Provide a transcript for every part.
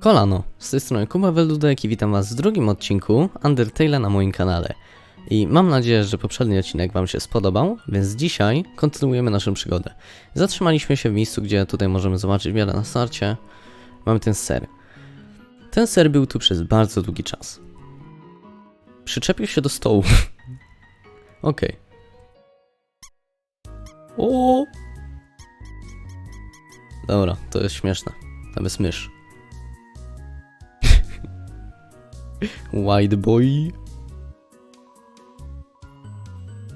Kolano, z tej strony Kuba Weldudek i witam was w drugim odcinku Undertale'a na moim kanale. I mam nadzieję, że poprzedni odcinek wam się spodobał, więc dzisiaj kontynuujemy naszą przygodę. Zatrzymaliśmy się w miejscu, gdzie tutaj możemy zobaczyć wiele na starcie. Mamy ten ser. Ten ser był tu przez bardzo długi czas. Przyczepił się do stołu. Okej. O! Dobra, to jest śmieszne. Tam jest mysz. White boy.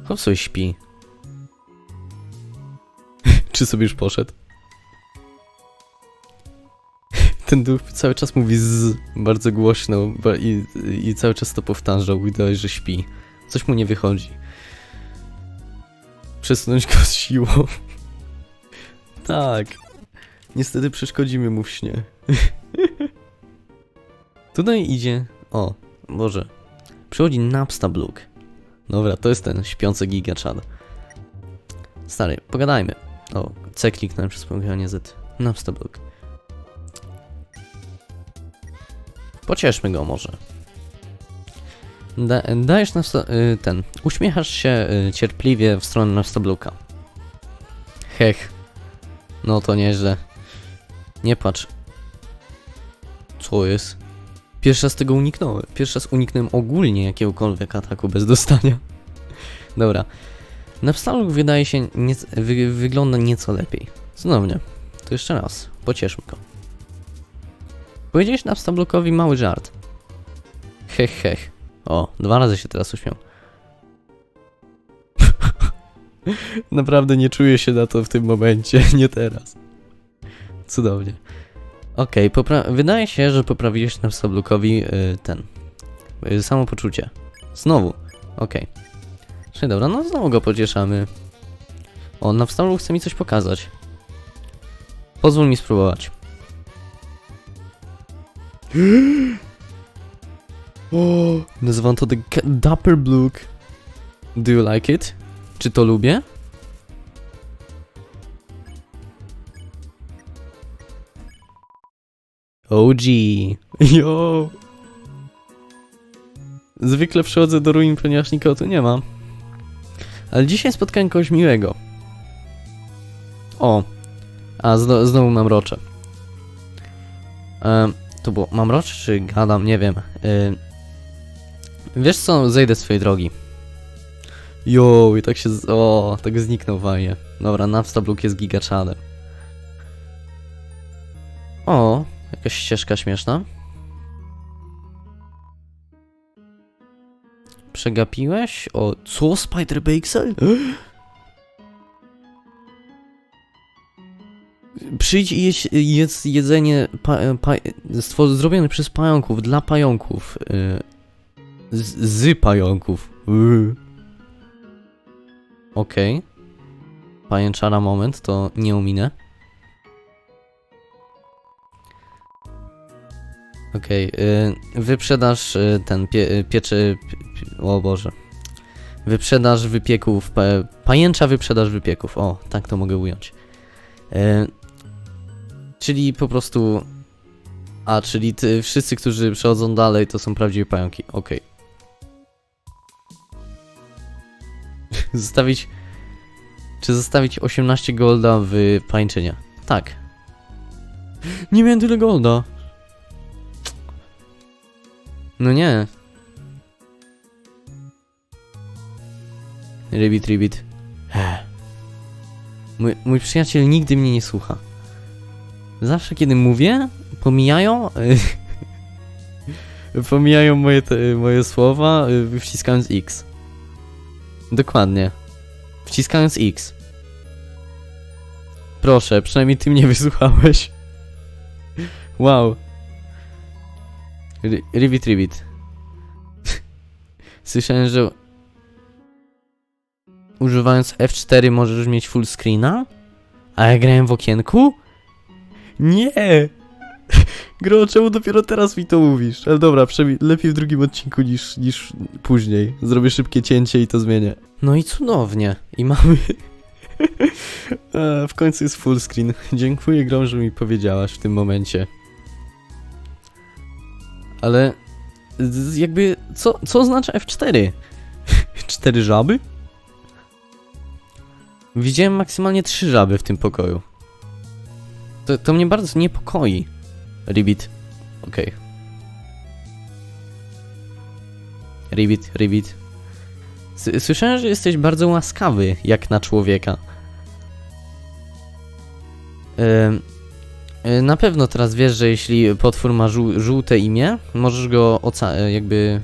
Chłop sobie śpi. Czy sobie już poszedł? Ten duch cały czas mówi z bardzo głośno i, i cały czas to powtarzał, widać, że śpi. Coś mu nie wychodzi. Przesunąć go z siłą. tak. Niestety przeszkodzimy mu w śnie. Tutaj idzie. O, Boże. Przychodzi Napstablook. Dobra, to jest ten śpiący gigaczad. Stary, pogadajmy. O, C kliknąłem przez pomaganie Z. Napstablook. Pocieszmy go może. Da, dajesz nas y, ten. Uśmiechasz się y, cierpliwie w stronę Napstabluka. Hech. No to nieźle. Nie patrz. Co jest? Pierwszy raz tego uniknąłem. Pierwszy raz uniknąłem ogólnie jakiegokolwiek ataku bez dostania. Dobra. Napstaluk wydaje się, niec- wy, wygląda nieco lepiej. Znownie. To jeszcze raz. Pocieszmy go. Powiedziałeś Napstablukowi mały żart. Hech, hech. O, dwa razy się teraz uśmiał. Naprawdę nie czuję się na to w tym momencie, nie teraz. Cudownie. Okej, popra- wydaje się, że poprawiłeś nam Sablukowi y, ten. Y, samopoczucie. Znowu. Okej. Czyli dobra, no znowu go pocieszamy. O, na wstawlu chce mi coś pokazać. Pozwól mi spróbować. o, nazywam to The Dapper Blook. Do you like it? Czy to lubię? OG. Yo. Zwykle przychodzę do ruin, ponieważ nikogo tu nie ma. Ale dzisiaj spotkałem kogoś miłego. O. A, zno, znowu mam rocze. E, to było, mam rocze czy gadam? Nie wiem. E, wiesz co, zejdę z twojej drogi. Jo, i tak się, z, o, tak zniknął fajnie. Dobra, Napstabluk jest gigaczadem. O, Jakaś ścieżka śmieszna. Przegapiłeś? O, co? Spider Bakesel? Przyjdź i jedz, jedz jedzenie pa, pa, zrobione przez pająków, dla pająków. y, Z, z pająków. Okej. Pajęczara moment, to nie ominę. Okej, y, wyprzedaż y, ten pie, y, pieczy. Pie, pie, o Boże. Wyprzedaż wypieków. Pa, pajęcza wyprzedaż wypieków. O, tak to mogę ująć. Y, czyli po prostu. A, czyli ty, wszyscy, którzy przechodzą dalej, to są prawdziwe pająki. Okej. zostawić. Czy zostawić 18 golda w pańczynie? Tak. Nie miałem tyle golda. No nie. Ribbit. Ech. Mój, mój przyjaciel nigdy mnie nie słucha. Zawsze kiedy mówię, pomijają... pomijają moje, te, moje słowa, y, wciskając X. Dokładnie. Wciskając X. Proszę, przynajmniej ty mnie wysłuchałeś. Wow. Ribbit, ribbit. Słyszałem, że używając F4 możesz mieć full screena? A ja grałem w okienku? Nie! Gro, czemu dopiero teraz mi to mówisz? Ale dobra, lepiej w drugim odcinku niż, niż później. Zrobię szybkie cięcie i to zmienię. No i cudownie. I mamy... W końcu jest full screen. Dziękuję, Grom, że mi powiedziałaś w tym momencie. Ale jakby, co, co oznacza F4? Cztery żaby? Widziałem maksymalnie trzy żaby w tym pokoju. To, to mnie bardzo niepokoi. Ribbit. Okej. Ribbit, Ribbit. S- Słyszałem, że jesteś bardzo łaskawy, jak na człowieka. Ym, na pewno teraz wiesz, że jeśli potwór ma żół- żółte imię, możesz go e, jakby...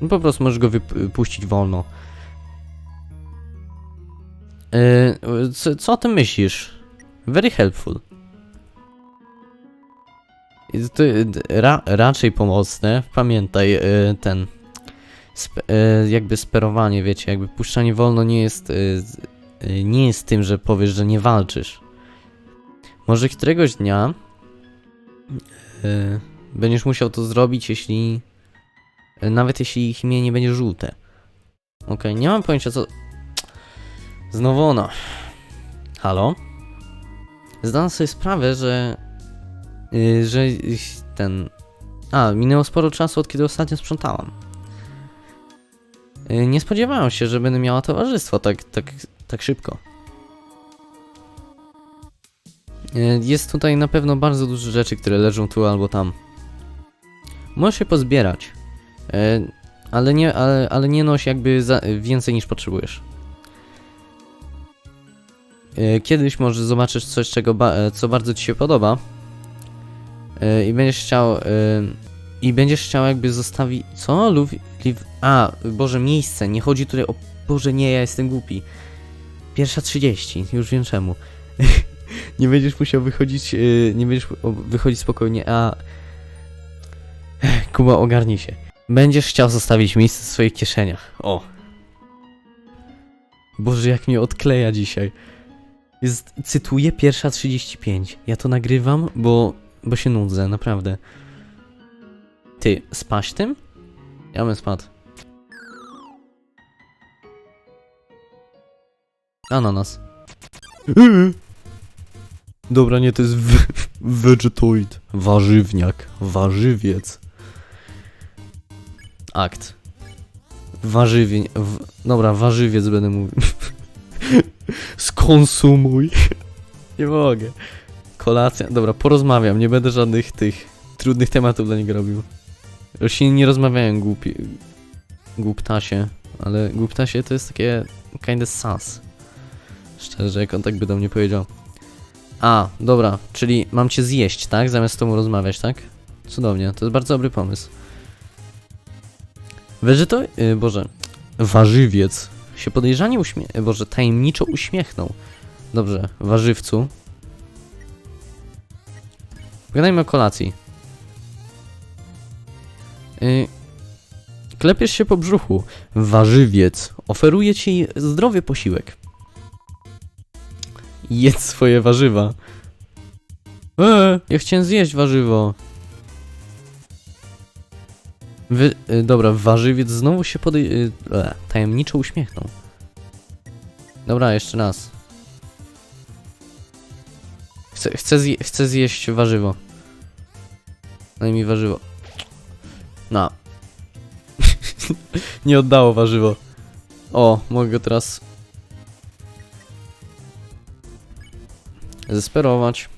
Yy, po prostu możesz go wypuścić wolno. Yy, co, co o tym myślisz? Very helpful. To, ra, raczej pomocne. Pamiętaj, yy, ten... Sp, yy, jakby sperowanie, wiecie, jakby puszczanie wolno nie jest... Yy, nie jest tym, że powiesz, że nie walczysz. Może któregoś dnia yy, będziesz musiał to zrobić, jeśli yy, nawet jeśli ich imię nie będzie żółte. Okej, nie mam pojęcia co. Znowu ona. Halo? Zdałem sobie sprawę, że. Yy, że ten. A, minęło sporo czasu od kiedy ostatnio sprzątałam. Yy, nie spodziewałem się, że będę miała towarzystwo tak, tak, tak szybko. Jest tutaj na pewno bardzo dużo rzeczy, które leżą tu albo tam. Możesz się pozbierać, e, ale nie, ale, ale nie noś jakby więcej niż potrzebujesz. E, Kiedyś może zobaczysz coś, czego ba, e, co bardzo ci się podoba e, i będziesz chciał e, i będziesz chciał jakby zostawić co? Lub, a, Boże, miejsce, nie chodzi tutaj o Boże, nie, ja jestem głupi. Pierwsza 30, już wiem czemu. nie będziesz musiał wychodzić, yy, nie będziesz wychodzić spokojnie, a... Ech, Kuba, ogarnij się. Będziesz chciał zostawić miejsce w swoich kieszeniach. O. Boże, jak mnie odkleja dzisiaj. Jest, cytuję pierwsza 35. Ja to nagrywam, bo, bo się nudzę, naprawdę. Ty, spaść tym? Ja bym spadł. Ananas. Dobra, nie, to jest vegetoid. Warzywniak. Warzywiec. Akt. Warzywień. W, dobra, warzywiec będę mówił. Skonsumuj. nie mogę. Kolacja. Dobra, porozmawiam. Nie będę żadnych tych trudnych tematów dla niego robił. Rośliny nie rozmawiają głupi. Głuptasie. Ale głuptasie to jest takie kinda sas. Szczerze, jak on tak by do mnie powiedział. A, dobra, czyli mam cię zjeść, tak? Zamiast z tobą rozmawiać, tak? Cudownie, to jest bardzo dobry pomysł. Wegeto... Yy, Boże, warzywiec się podejrzanie uśmie... y, Boże, tajemniczo uśmiechnął. Dobrze, warzywcu. Pogadajmy o kolacji. Yy, klepiesz się po brzuchu. Warzywiec oferuje ci zdrowy posiłek. Jedz swoje warzywa. Eee, ja chciałem zjeść warzywo. Wy, y, dobra, warzywiec znowu się podej... Y, e, tajemniczo uśmiechnął. Dobra, jeszcze raz. Chcę, chcę, zje, chcę zjeść warzywo. Daj mi warzywo. No. Nie oddało warzywo. O, mogę teraz zesperować.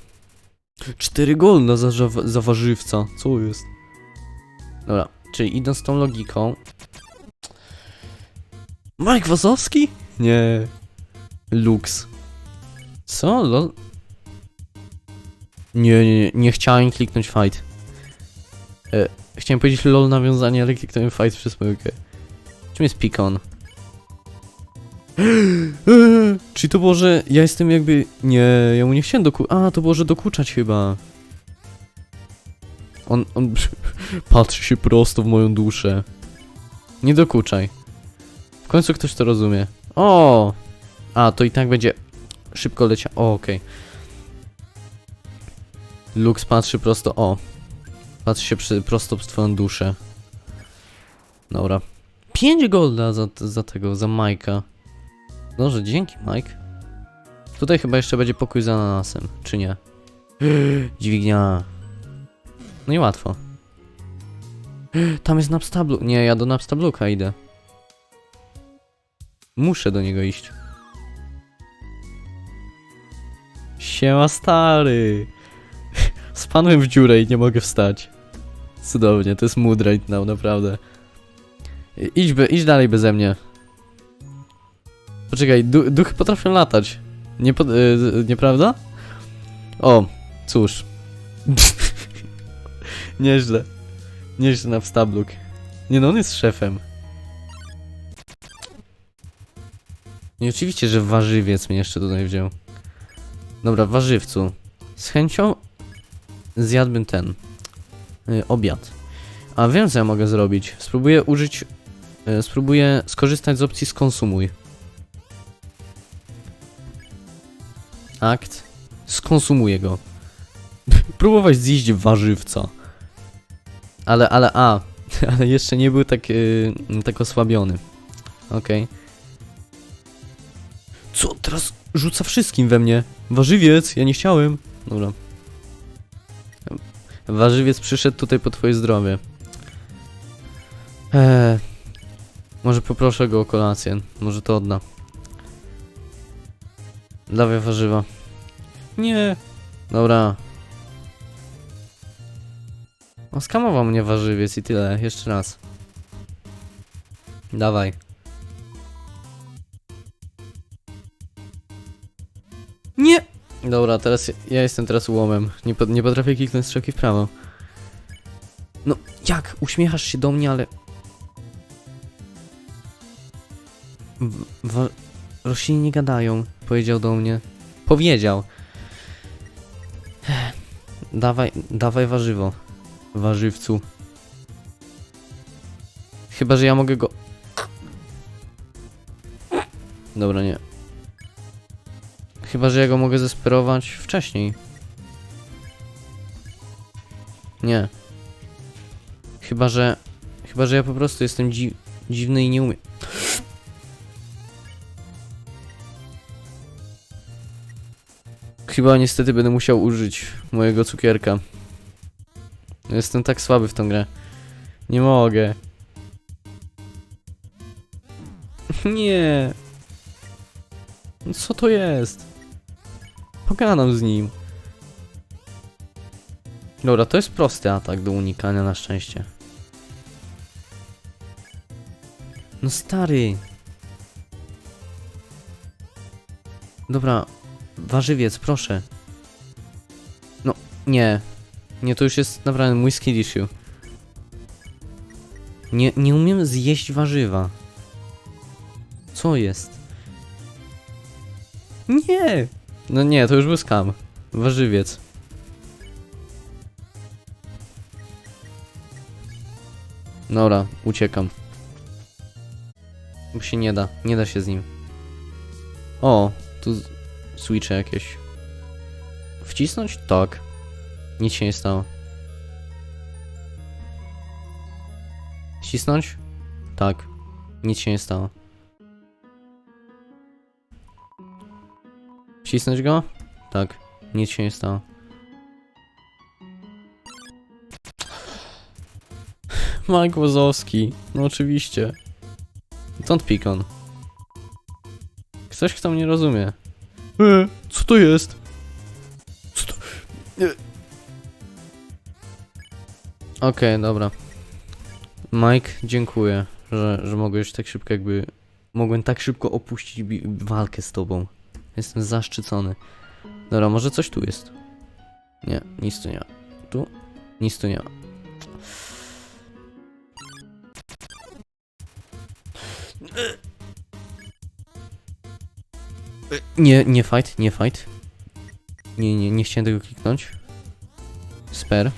4 golda za, ża- za warzywca. Co jest? Dobra, czyli idąc tą logiką. Mike Wazowski? Nie. Lux. Co? Lol? Nie, nie, nie, nie chciałem kliknąć fight. E, chciałem powiedzieć lol nawiązanie, ale kliknąłem fight przez pomyłkę. Czym jest Pikon? Czyli to było, że ja jestem jakby... Nie, ja mu nie chciałem doku... A, to było, że dokuczać chyba. On, on patrzy się prosto w moją duszę. Nie dokuczaj. W końcu ktoś to rozumie. O! A, to i tak będzie szybko leciał. O, okej. Lux patrzy prosto... O. Patrzy się przy, prosto w twoją duszę. Dobra. 5 golda za, za tego, za Majka. Dobrze, dzięki Mike. Tutaj chyba jeszcze będzie pokój z ananasem, czy nie? Dźwignia. No i łatwo. Tam jest Napstablu. Nie, ja do Napstabluka idę. Muszę do niego iść. Siema stary. Spadłem w dziurę i nie mogę wstać. Cudownie, to jest mood right now, naprawdę. Idź, be, idź dalej beze mnie. Poczekaj, du duchy potrafią latać. Nie, po, y, nieprawda? O, cóż. Nieźle. Nieźle na wstabluk. Nie no, on jest szefem. I oczywiście, że warzywiec mnie jeszcze tutaj wziął. Dobra, warzywcu. Z chęcią zjadłbym ten y, obiad. A wiem, co ja mogę zrobić. Spróbuję użyć. Y, spróbuję skorzystać z opcji skonsumuj. Akt. Skonsumuję go. Próbować zjeść warzywca. Ale, ale, a. Ale jeszcze nie był tak, y, tak osłabiony. Okej. Co? Teraz rzuca wszystkim we mnie. Warzywiec, ja nie chciałem. Dobra. Warzywiec przyszedł tutaj po twoje zdrowie. Eee, może poproszę go o kolację. Może to odda. Dawaj warzywa. Nie. Dobra. O, skamował mnie warzywiec i tyle. Jeszcze raz. Dawaj. Nie! Dobra, teraz ja, jestem teraz łomem. Nie, po, nie potrafię kliknąć strzałki w prawo. No, jak? Uśmiechasz się do mnie, ale... Wa- rośliny nie gadają, powiedział do mnie. Powiedział. Dawaj, dawaj warzywo. Warzywcu. Chyba, że ja mogę go... Dobra, nie. Chyba, że ja go mogę zesperować wcześniej. Nie. Chyba, że... Chyba, że ja po prostu jestem dzi dziwny i nie umiem. Chyba niestety będę musiał użyć mojego cukierka. Jestem tak słaby w tą grę. Nie mogę. Nie. No Co to jest? Pogadam z nim. Dobra, to jest prosty atak do unikania na szczęście. No stary. Dobra, warzywiec, proszę. No, nie. Nie, to już jest naprawdę mój skill issue. Nie, nie umiem zjeść warzywa. Co jest? Nie! No nie, to już był skam. Warzywiec. Dobra, uciekam. Bo się nie da, nie da się z nim. O, tu switche jakieś. Wcisnąć? Tak. Nic się nie stało. Wcisnąć? Tak. Nic się nie stało. Wcisnąć go? Tak. Nic się nie stało. Mike Wazowski. No oczywiście. Don't pick on. Ktoś, kto mnie rozumie. E, co to jest? Co to... Nie. Okej, dobra. Mike, dziękuję, że, że mogłeś tak szybko jakby... Mogłem tak szybko opuścić walkę z tobą. Jestem zaszczycony. Dobra, może coś tu jest. Nie, nic tu nie ma. Tu? Nic tu nie ma. Nie, nie fight, nie fight. Nie, nie, nie chciałem tego kliknąć. Sper.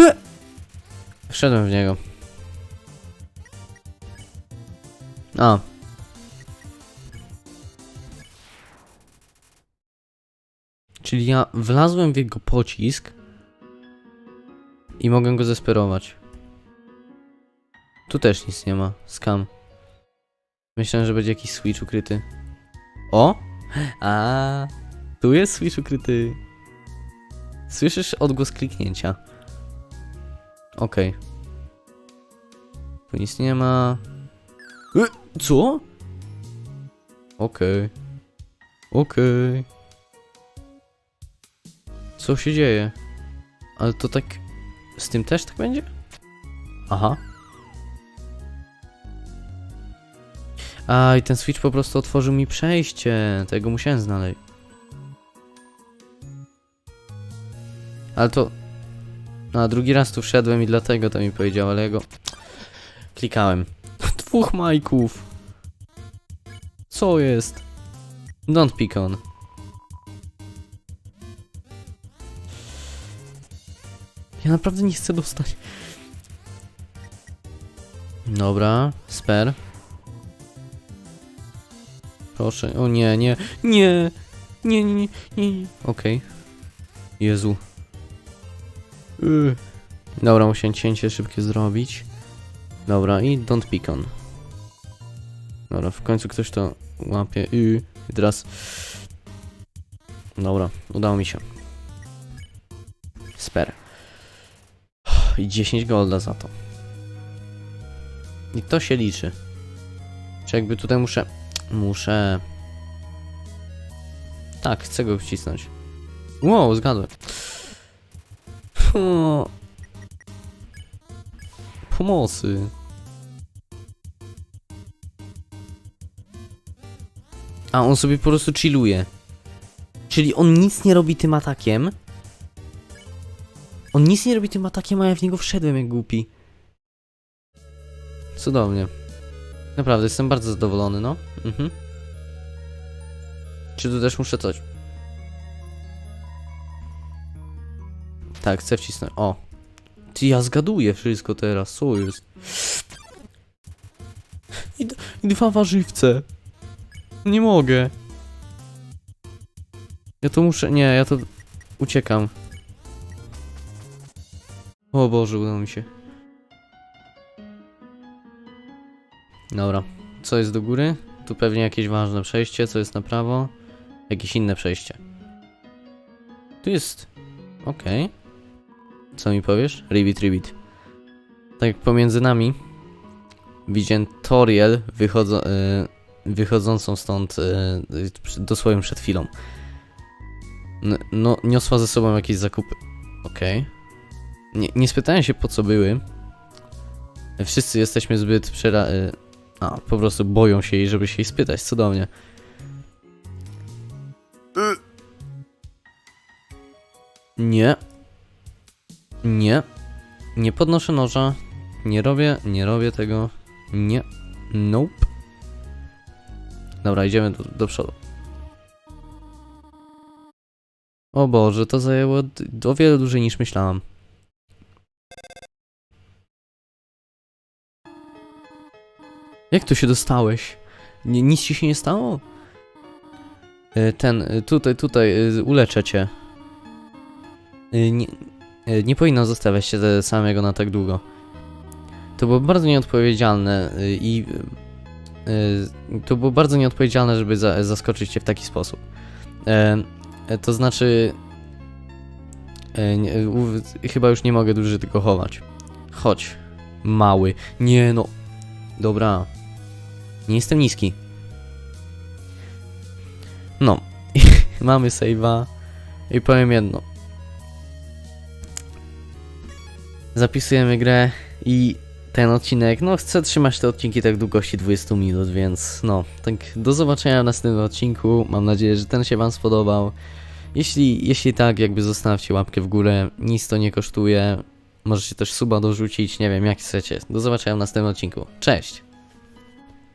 E! Wszedłem w niego. A. Czyli ja wlazłem w jego pocisk i mogę go zesperować. Tu też nic nie ma. Skam. Myślałem, że będzie jakiś switch ukryty. O! A, tu jest switch ukryty. Słyszysz odgłos kliknięcia. Okej. Tu nic nie ma. E, co? Okej. Okej. Co się dzieje? Ale to tak... Z tym też tak będzie? Aha. A, i ten switch po prostu otworzył mi przejście. Tego musiałem znaleźć. Ale to... No, a drugi raz tu wszedłem i dlatego to mi powiedział, ale ja go... Klikałem. Dwóch majków. Co jest? Don't pick on. Ja naprawdę nie chcę dostać. Dobra, sper. Proszę, o nie, nie, nie, nie, nie, nie, nie. Okej. Jezu. Yy. Dobra, musiałem cięcie szybkie zrobić. Dobra, i don't pick on. Dobra, w końcu ktoś to łapie. Yy. I teraz... Dobra, udało mi się. Sper. I 10 golda za to. I to się liczy. Czy jakby tutaj muszę... Muszę... Tak, chcę go wcisnąć. Wow, zgadłem. Pomocy. A on sobie po prostu chilluje. Czyli on nic nie robi tym atakiem. On nic nie robi tym atakiem, a ja w niego wszedłem jak głupi. Cudownie. Naprawdę, jestem bardzo zadowolony, no. Mhm. Czy tu też muszę coś? Tak, chcę wcisnąć. O. Ty, ja zgaduję wszystko teraz, co jest? I, i dwa warzywce. Nie mogę. Ja to muszę, nie, ja to uciekam. O Boże, udało mi się. Dobra, co jest do góry? Tu pewnie jakieś ważne przejście, co jest na prawo? Jakieś inne przejście. Tu jest... Okej. Co mi powiesz? Ribbit, ribbit. Tak jak pomiędzy nami widziałem Toriel wychodzo y, wychodzącą stąd y, y, przy- dosłownie przed chwilą. N no, niosła ze sobą jakieś zakupy. Okej. Nie, nie spytałem się po co były. Wszyscy jesteśmy zbyt przera... Y, a, po prostu boją się jej, żeby się jej spytać. Cudownie. Nie. Nie. Nie podnoszę noża. Nie robię, nie robię tego. Nie. Nope. Dobra, idziemy do, do przodu. O Boże, to zajęło o wiele dłużej niż myślałam. Jak tu się dostałeś? Nic ci się nie stało? E, Ten, e, tutaj, tutaj, e, uleczę cię. Nie, nie powinno zostawiać się samego na tak długo. To było bardzo nieodpowiedzialne i to było bardzo nieodpowiedzialne, żeby za, zaskoczyć cię w taki sposób. To znaczy, chyba już nie mogę dłużej tylko chować. Chodź, mały. Nie no. Dobra. Nie jestem niski. No. Mamy save'a. I powiem jedno. Zapisujemy grę i ten odcinek, no chcę trzymać te odcinki tak długości 20 minut, więc no, tak do zobaczenia w następnym odcinku. Mam nadzieję, że ten się wam spodobał. Jeśli, jeśli tak, jakby zostawcie łapkę w górę, nic to nie kosztuje. Możecie też suba dorzucić, nie wiem jak chcecie. Do zobaczenia w następnym odcinku. Cześć!